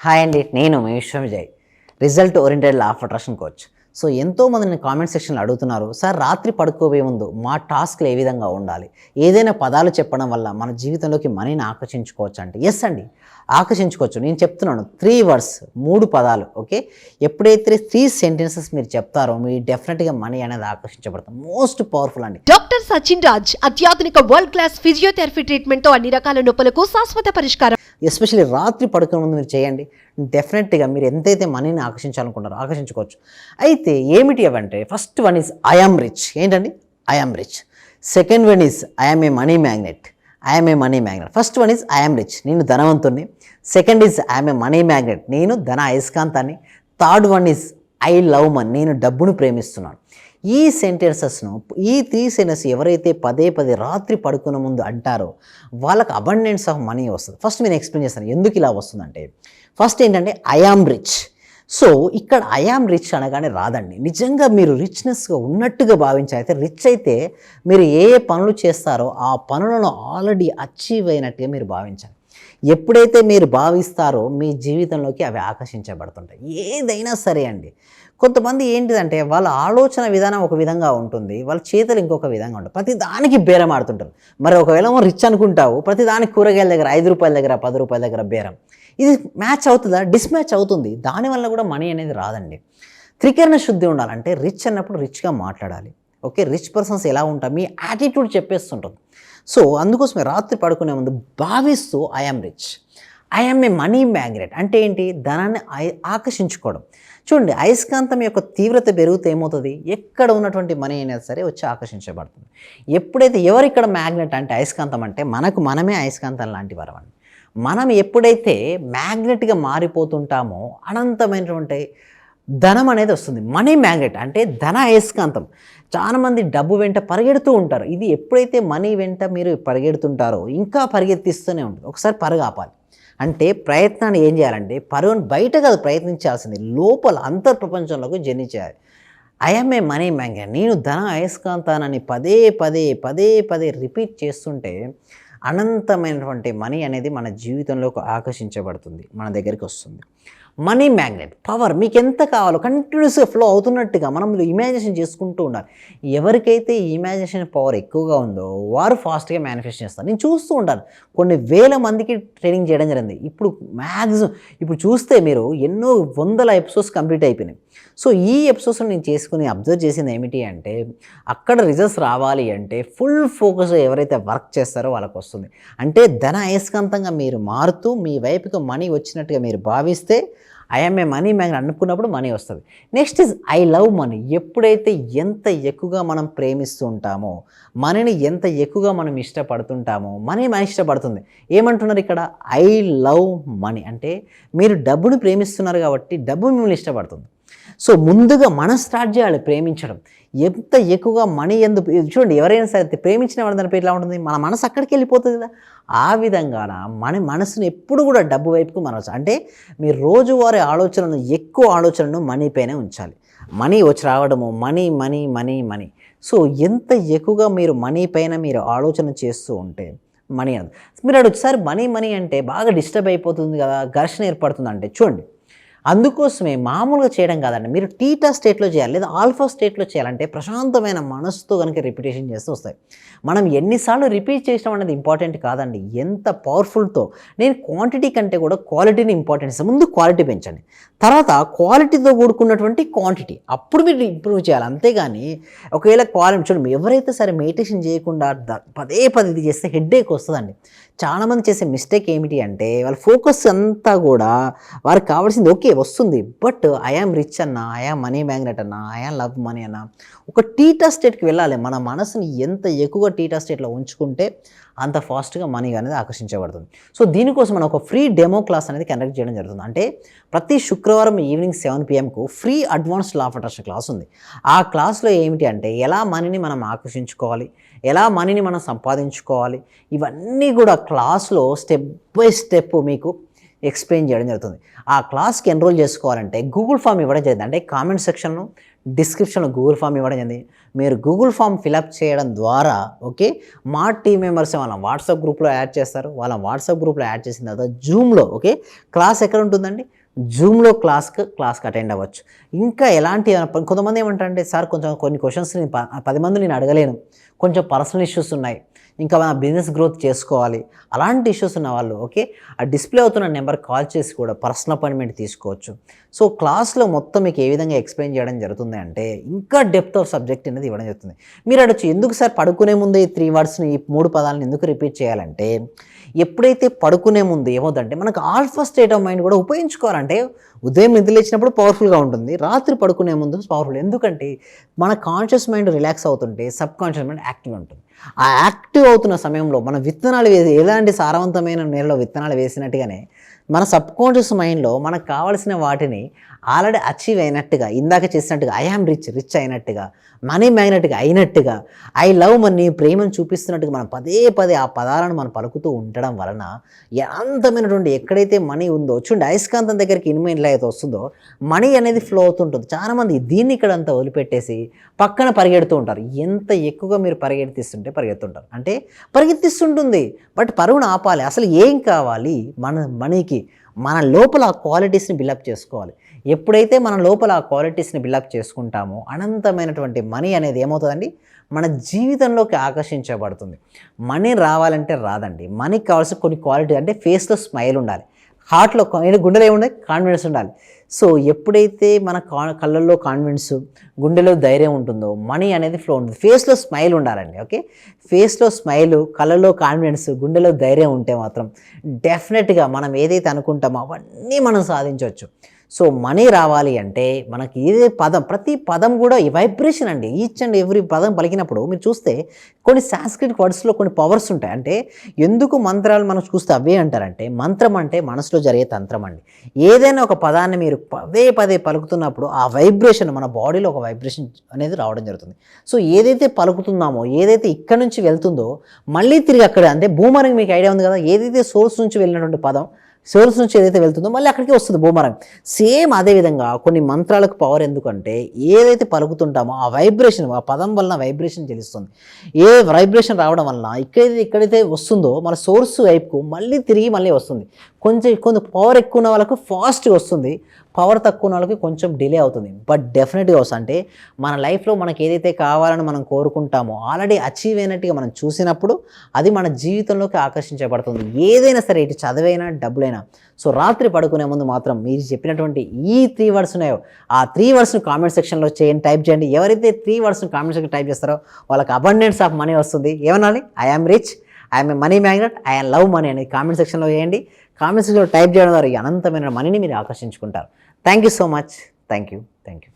Hi అండి నేను మీ Vishwam Vijay result oriented law of attraction coach so ఎంతోమంది నేను కామెంట్ సెక్షన్లో అడుగుతున్నారు సార్ రాత్రి పడుకోబోయే ముందు మా టాస్క్లు ఏ విధంగా ఉండాలి? ఏదైనా పదాలు చెప్పడం వల్ల మన జీవితంలోకి మనీని ఆకర్షించుకోవచ్చు అంటే ఎస్ అండి ఆకర్షించుకోవచ్చు. నేను చెప్తున్నాను త్రీ వర్డ్స్ మూడు పదాలు ఓకే ఎప్పుడైతే త్రీ సెంటెన్సెస్ మీరు చెప్తారో మీ డెఫినెట్గా మనీ అనేది ఆకర్షించబడుతుంది మోస్ట్ పవర్ఫుల్ అండి. డాక్టర్ సచిన్ రాజ్ అత్యాధునిక వరల్డ్ క్లాస్ ఫిజియోథెరపీ ట్రీట్మెంట్తో అన్ని రకాల నొప్పులకు శాశ్వత పరిష్కారం. ఎస్పెషల్లీ రాత్రి పడుకునే ముందు మీరు చేయండి. డెఫినెట్గా మీరు ఎంతైతే మనీని ఆకర్షించాలనుకుంటారో ఆకర్షించుకోవచ్చు. అయితే ఏమిటి అవంటే first one is I am rich. ఏంటండి? I am rich. Second one is I am a money magnet. I'm a money magnet. First one is I'm rich. నేను ధనవంతుణ్ణి. Second is I'm a money magnet. నేను ధన అయస్కాంతాన్ని. Third one is I love money. నేను డబ్బును ప్రేమిస్తున్నాను. ఈ సెంటెన్సెస్ను ఈ three sentence ఎవరైతే పదే పదే రాత్రి పడుకునే ముందు అంటారో వాళ్ళకి అబండెన్స్ ఆఫ్ మనీ వస్తుంది. ఫస్ట్ నేను ఎక్స్ప్లెయిన్ చేస్తాను ఎందుకు ఇలా వస్తుందంటే ఫస్ట్ ఏంటంటే ఐఆమ్ రిచ్ సో ఇక్కడ ఐఆమ్ రిచ్ అనగానే రాదండి. నిజంగా మీరు రిచ్నెస్గా ఉన్నట్టుగా భావించాలి అయితే రిచ్ అయితే మీరు ఏ ఏ పనులు చేస్తారో ఆ పనులను ఆల్రెడీ అచీవ్ అయినట్టుగా మీరు భావించాలి. ఎప్పుడైతే మీరు భావిస్తారో మీ జీవితంలోకి అవి ఆకర్షించబడుతుంటాయి. ఏదైనా సరే అండి. కొంతమంది ఏంటిదంటే వాళ్ళ ఆలోచన విధానం ఒక విధంగా ఉంటుంది వాళ్ళ చేతులు ఇంకొక విధంగా ఉంటుంది ప్రతి దానికి బేరం ఆడుతుంటారు. మరి ఒకవేళ రిచ్ అనుకుంటావు ప్రతి దానికి కూరగాయల దగ్గర ఐదు రూపాయల దగ్గర పది రూపాయల దగ్గర బేరం. ఇది మ్యాచ్ అవుతుందా? డిస్మ్యాచ్ అవుతుంది. దానివల్ల కూడా మనీ అనేది రాదండి. త్రికరణ శుద్ధి ఉండాలంటే రిచ్ అన్నప్పుడు రిచ్గా మాట్లాడాలి. ఓకే రిచ్ పర్సన్స్ ఎలా ఉంటారు? మీ యాటిట్యూడ్ చెప్పేస్తుంటుంది. సో అందుకోసమే రాత్రి పడుకునే ముందు భావిస్తూ I am rich I'm a money magnet అంటే ఏంటి? ధనాన్ని ఆకర్షించుకోవడం. చూడండి అయస్కాంతం యొక్క తీవ్రత పెరిగితే ఏమవుతుంది? ఎక్కడ ఉన్నటువంటి మనీ అయినా సరే వచ్చి ఆకర్షించబడుతుంది. ఎప్పుడైతే ఎవరిక్కడ మ్యాగ్నెట్ అంటే అయస్కాంతం అంటే మనకు మనమే అయస్కాంతం లాంటి వారం అండి మనం ఎప్పుడైతే మ్యాగ్నెట్గా మారిపోతుంటామో అనంతమైనటువంటి ధనం అనేది వస్తుంది. మనీ మ్యాగ్నెట్ అంటే ధన అయస్కాంతం చాలామంది డబ్బు వెంట పరిగెడుతూ ఉంటారు. ఇది ఎప్పుడైతే మనీ వెంట మీరు పరిగెడుతుంటారో ఇంకా పరిగెత్తిస్తూనే ఉంటుంది. ఒకసారి పరుగు ఆపాలి. అంటే ప్రయత్నాన్ని ఏం చేయాలంటే పరుగును బయట కాదు ప్రయత్నించాల్సింది. లోపల అంతర్ ప్రపంచంలోకి జర్నీ చేయాలి. ఏ మనీ మ్యాగ్నెట్ నేను ధన అయస్కాంతానని పదే పదే పదే పదే రిపీట్ చేస్తుంటే అనంతమైనటువంటి మనీ అనేది మన జీవితంలోకి ఆకర్షించబడుతుంది. మన దగ్గరికి వస్తుంది. మనీ మ్యాగ్నెట్ పవర్ మీకు ఎంత కావాలో కంటిన్యూస్గా ఫ్లో అవుతున్నట్టుగా మనం ఇమాజినేషన్ చేసుకుంటూ ఉండాలి. ఎవరికైతే ఈ ఇమాజినేషన్ పవర్ ఎక్కువగా ఉందో వారు ఫాస్ట్గా మేనిఫెస్ట్ చేస్తారు. నేను చూస్తూ ఉంటాను. కొన్ని వేల మందికి ట్రైనింగ్ చేయడం జరిగింది. ఇప్పుడు మ్యాక్సిమం ఇప్పుడు చూస్తే మీరు ఎన్నో వందల ఎపిసోడ్స్ కంప్లీట్ అయిపోయినాయి. సో ఈ ఎపిసోడ్స్ నేను చేసుకుని అబ్జర్వ్ చేసింది ఏమిటి అంటే అక్కడ రిజల్ట్స్ రావాలి అంటే ఫుల్ ఫోకస్ ఎవరైతే వర్క్ చేస్తారో వాళ్ళకి వస్తుంది. అంటే ధన అయస్కాంతంగా మీరు మారుతూ మీ వైపుకి మనీ వచ్చినట్టుగా మీరు భావిస్తే ఐఎమ్ ఏ మనీ మ్యాన్ అనుకున్నప్పుడు మనీ వస్తుంది. Next is I love money ఎప్పుడైతే ఎంత ఎక్కువగా మనం ప్రేమిస్తూ ఉంటామో మనీని ఎంత ఎక్కువగా మనం ఇష్టపడుతుంటామో మనీ మన ఇష్టపడుతుంది. ఏమంటున్నారు ఇక్కడ? ఐ లవ్ మనీ అంటే మీరు డబ్బుని ప్రేమిస్తున్నారు కాబట్టి డబ్బు మిమ్మల్ని ఇష్టపడుతుంది. సో ముందుగా మనస్రాజ్యాలు స్టార్ట్ చేయాలి ప్రేమించడం. ఎంత ఎక్కువగా మనీ ఎందు చూడండి ఎవరైనా సరే ప్రేమించిన వాడి దాని పేరు ఎలా ఉంటుంది. మన మనసు అక్కడికి వెళ్ళిపోతుంది కదా. ఆ విధంగాన మన మనసును ఎప్పుడు కూడా డబ్బు వైపుకు మనసు అంటే మీరు రోజువారీ ఆలోచనలను ఎక్కువ ఆలోచనను మనీ పైనే ఉంచాలి. మనీ వచ్చి రావడము money money money money. So ఎంత ఎక్కువగా మీరు మనీ పైన మీరు ఆలోచన చేస్తూ ఉంటే మనీ అని మీరు ఒకసారి మనీ మనీ అంటే బాగా డిస్టర్బ్ అయిపోతుంది కదా ఘర్షణ ఏర్పడుతుంది అంటే చూడండి అందుకోసమే మామూలుగా చేయడం కాదండి. మీరు టీటా స్టేట్లో చేయాలి లేదా ఆల్ఫా స్టేట్లో చేయాలంటే ప్రశాంతమైన మనసుతో కనుక రిపిటేషన్ చేస్తూ వస్తాయి. మనం ఎన్నిసార్లు రిపీట్ చేసినాం అనేది ఇంపార్టెంట్ కాదండి. ఎంత పవర్ఫుల్తో. నేను క్వాంటిటీ కంటే కూడా క్వాలిటీని ఇంపార్టెన్స్ ఇస్తాను. ముందు క్వాలిటీ పెంచండి. తర్వాత క్వాలిటీతో కూడుకున్నటువంటి క్వాంటిటీ. అప్పుడు మీరు ఇంప్రూవ్ చేయాలి. అంతేగాని ఒకవేళ క్వాలిటీ చూడండి ఎవరైతే సరే మెడిటేషన్ చేయకుండా పదే పదే ఇది చేస్తే హెడ్ఏక్ వస్తుందండి. చాలామంది చేసే మిస్టేక్ ఏమిటి అంటే వాళ్ళ ఫోకస్ అంతా కూడా వారికి కావాల్సింది ఓకే వస్తుంది బట్ ఐఆమ్ రిచ్ అన్న ఐఆమ్ మనీ మ్యాగ్నెట్ అన్న ఐఆమ్ లవ్ మనీ అన్న. ఒక టీటా స్టేట్కి వెళ్ళాలి. మన మనసుని ఎంత ఎక్కువగా టీటా స్టేట్లో ఉంచుకుంటే అంత ఫాస్ట్గా మనీ అనేది ఆకర్షించబడుతుంది. సో దీనికోసం మనం ఒక ఫ్రీ డెమో క్లాస్ అనేది కండక్ట్ చేయడం జరుగుతుంది. అంటే ప్రతి శుక్రవారం evening seven పిఎంకు free advance law of attraction class ఉంది. ఆ క్లాస్లో ఏమిటి అంటే ఎలా మనీని మనం ఆకర్షించుకోవాలి? ఎలా మనీని మనం సంపాదించుకోవాలి? ఇవన్నీ కూడా క్లాస్లో స్టెప్ బై స్టెప్ మీకు ఎక్స్ప్లెయిన్ చేయడం జరుగుతుంది. ఆ క్లాస్కి ఎన్రోల్ చేసుకోవాలంటే గూగుల్ ఫామ్ ఇవ్వడం జరిగింది. అంటే కామెంట్ సెక్షన్ను డిస్క్రిప్షన్లో గూగుల్ ఫామ్ ఇవ్వడం జరిగింది. మీరు గూగుల్ ఫామ్ ఫిలప్ చేయడం ద్వారా ఓకే మా టీం మెంబర్స్ వాళ్ళ వాట్సాప్ గ్రూప్లో యాడ్ చేస్తారు. వాళ్ళ వాట్సాప్ గ్రూప్లో యాడ్ చేసిన తర్వాత జూమ్లో ఓకే క్లాస్ ఎక్కడ ఉంటుందండి? జూమ్లో క్లాస్కి క్లాస్కి అటెండ్ అవ్వచ్చు. ఇంకా ఎలాంటి కొంతమంది ఏమంటారంటే సార్ కొంచెం కొన్ని క్వశ్చన్స్ నేను ప- పది మంది నేను అడగలేను. కొంచెం పర్సనల్ ఇష్యూస్ ఉన్నాయి. ఇంకా మన బిజినెస్ గ్రోత్ చేసుకోవాలి. అలాంటి ఇష్యూస్ ఉన్న వాళ్ళు ఓకే ఆ డిస్ప్లే అవుతున్న నెంబర్ కాల్ చేసి కూడా పర్సనల్ అపాయింట్మెంట్ తీసుకోవచ్చు. సో క్లాస్లో మొత్తం మీకు ఏ విధంగా ఎక్స్ప్లెయిన్ చేయడం జరుగుతుంది అంటే ఇంకా డెప్త్ ఆఫ్ సబ్జెక్ట్ అనేది ఇవ్వడం జరుగుతుంది. మీరు అడగచ్చు ఎందుకు సార్ పడుకునే ముందే ఈ త్రీ వర్డ్స్ని ఈ మూడు పదాలను ఎందుకు రిపీట్ చేయాలంటే ఎప్పుడైతే పడుకునే ముందు ఏమవుతుందంటే మనకు ఆల్ఫా స్టేట్ ఆఫ్ మైండ్ కూడా ఉపయోగించుకోవాలంటే ఉదయం నిద్రలేచినప్పుడు పవర్ఫుల్గా ఉంటుంది. రాత్రి పడుకునే ముందు పవర్ఫుల్. ఎందుకంటే మన కాన్షియస్ మైండ్ రిలాక్స్ అవుతుంటే సబ్ కాన్షియస్ మైండ్ యాక్టివ్ ఉంటుంది. ఆ యాక్టివ్ అవుతున్న సమయంలో మన విత్తనాలు వేసి ఎలాంటి సారవంతమైన నేలలో విత్తనాలు వేసినట్టుగానే మన సబ్ కాన్షియస్ మైండ్లో మనకు కావాల్సిన వాటిని ఆల్రెడీ అచీవ్ అయినట్టుగా ఇందాక చేసినట్టుగా ఐ ఆమ్ రిచ్ రిచ్ అయినట్టుగా మనీ మ్యాగ్నెట్గా అయినట్టుగా ఐ లవ్ మనీ ప్రేమను చూపిస్తున్నట్టుగా మనం పదే పదే ఆ పదాలను మనం పలుకుతూ ఉండడం వలన అనంతమైనటువంటి ఎక్కడైతే మనీ ఉందో చూడండి అయస్కాంతం దగ్గరికి ఇనుమ ఇలా అయితే వస్తుందో మనీ అనేది ఫ్లో అవుతుంటుంది. చాలామంది దీన్ని ఇక్కడ అంతా వదిలిపెట్టేసి పక్కన పరిగెడుతూ ఉంటారు. ఎంత ఎక్కువగా మీరు పరిగెత్తిస్తుంటే పరిగెత్తుంటారు అంటే పరిగెత్తిస్తుంటుంది బట్ పరుగును ఆపాలి. అసలు ఏం కావాలి? మన మనీకి మన లోపల ఆ క్వాలిటీస్ని బిల్డప్ చేసుకోవాలి. ఎప్పుడైతే మన లోపల ఆ క్వాలిటీస్ని బిల్డప్ చేసుకుంటామో అనంతమైనటువంటి మనీ అనేది ఏమవుతుందండి? మన జీవితంలోకి ఆకర్షించబడుతుంది. మనీ రావాలంటే రాదండి. మనీకి కావాల్సిన కొన్ని క్వాలిటీ అంటే ఫేస్లో స్మైల్ ఉండాలి. హార్ట్లో గుండెలో ఏముండాలి కాన్ఫిడెన్స్ ఉండాలి. సో ఎప్పుడైతే మన కా కళ్ళల్లో కాన్ఫిడెన్స్ గుండెలో ధైర్యం ఉంటుందో మనీ అనేది ఫ్లో ఉంటుంది. ఫేస్లో స్మైల్ ఉండాలండి ఓకే? ఫేస్లో స్మైల్ కళ్ళలో కాన్ఫిడెన్స్ గుండెలో ధైర్యం ఉంటే మాత్రం డెఫినెట్గా మనం ఏదైతే అనుకుంటామో అవన్నీ మనం సాధించవచ్చు. సో మనీ రావాలి అంటే మనకి ఏదే పదం ప్రతి పదం కూడా ఈ వైబ్రేషన్ అండి. ఈచ్ అండ్ ఎవ్రీ పదం పలికినప్పుడు మీరు చూస్తే కొన్ని సాంస్క్రిట్ వర్డ్స్లో కొన్ని పవర్స్ ఉంటాయి. అంటే ఎందుకు మంత్రాలు మనం చూస్తే అవే అంటారంటే మంత్రం అంటే మనసులో జరిగే తంత్రం అండి. ఏదైనా ఒక పదాన్ని మీరు పదే పదే పలుకుతున్నప్పుడు ఆ వైబ్రేషన్ మన బాడీలో ఒక వైబ్రేషన్ అనేది రావడం జరుగుతుంది. సో ఏదైతే పలుకుతున్నామో ఏదైతే ఇక్కడ నుంచి వెళ్తుందో మళ్ళీ తిరిగి అక్కడ అంటే బూమరింగ్ మీకు ఐడియా ఉంది కదా ఏదైతే సోర్స్ నుంచి వెళ్ళినటువంటి పదం సోర్స్ నుంచి ఏదైతే వెళ్తుందో మళ్ళీ అక్కడికి వస్తుంది బూమరంగ్. సేమ్ అదేవిధంగా కొన్ని మంత్రాలకు పవర్ ఎందుకంటే ఏదైతే పలుకుతుంటామో ఆ వైబ్రేషన్ ఆ పదం వలన వైబ్రేషన్ తెలుస్తుంది. ఏ వైబ్రేషన్ రావడం వలన ఇక్కడైతే ఎక్కడైతే వస్తుందో మన సోర్స్ వైపుకు మళ్ళీ తిరిగి మళ్ళీ వస్తుంది. కొంచెం కొంత పవర్ ఎక్కువ ఉన్న వాళ్ళకు ఫాస్ట్గా వస్తుంది. పవర్ తక్కువ ఉన్న వాళ్ళకి కొంచెం డిలే అవుతుంది. బట్ డెఫినెట్గా వస్తుంది. అంటే మన లైఫ్లో మనకి ఏదైతే కావాలని మనం కోరుకుంటామో ఆల్రెడీ అచీవ్ అయినట్టుగా మనం చూసినప్పుడు అది మన జీవితంలోకి ఆకర్షించబడుతుంది. ఏదైనా సరే ఇటు చదివైనా డబ్బులైనా. సో రాత్రి పడుకునే ముందు మాత్రం మీరు చెప్పినటువంటి ఈ త్రీ వర్డ్స్ ఉన్నాయో ఆ త్రీ వర్డ్స్ని కామెంట్ సెక్షన్లో చేయండి టైప్ చేయండి. ఎవరైతే త్రీ వర్డ్స్ని కామెంట్ సెక్షన్ టైప్ చేస్తారో వాళ్ళకి అబండెన్స్ ఆఫ్ మనీ వస్తుంది. ఏమనాలి? I am rich I'm money magnet I love money అనేది కామెంట్ సెక్షన్లో చేయండి కామెంట్స్లో టైప్ చేయడం ద్వారా ఈ అనంతమైన మనీని మీరు ఆకర్షించుకుంటారు. Thank you so much thank you thank you